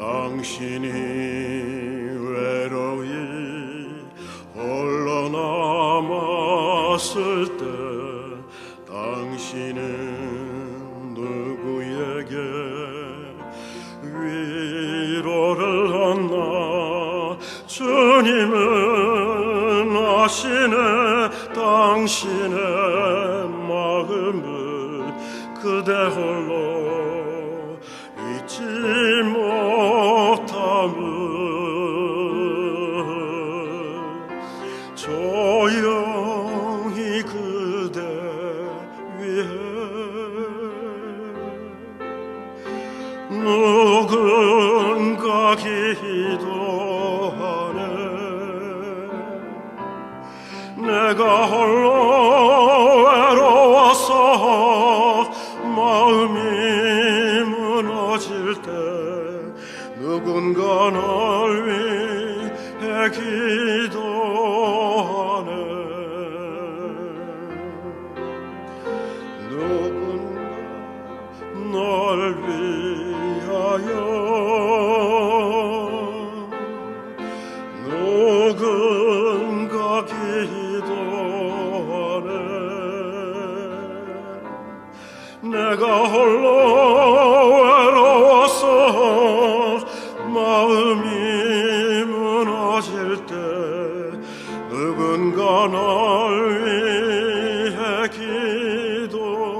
당신이 외로이 홀로 남았을 때 당신은 누구에게 위로를 얻나 주님은 아시네. 당신의 마음을 그대 홀로 조용히 그대 위해 누군가 기도하네. 내가 홀로 외로워서 마음이 누군가 널 위해 기도하네. 누군가 널 위하여 누군가 기도하네. 내가 홀로 삶이 무너질 때 누군가 날 위해 기도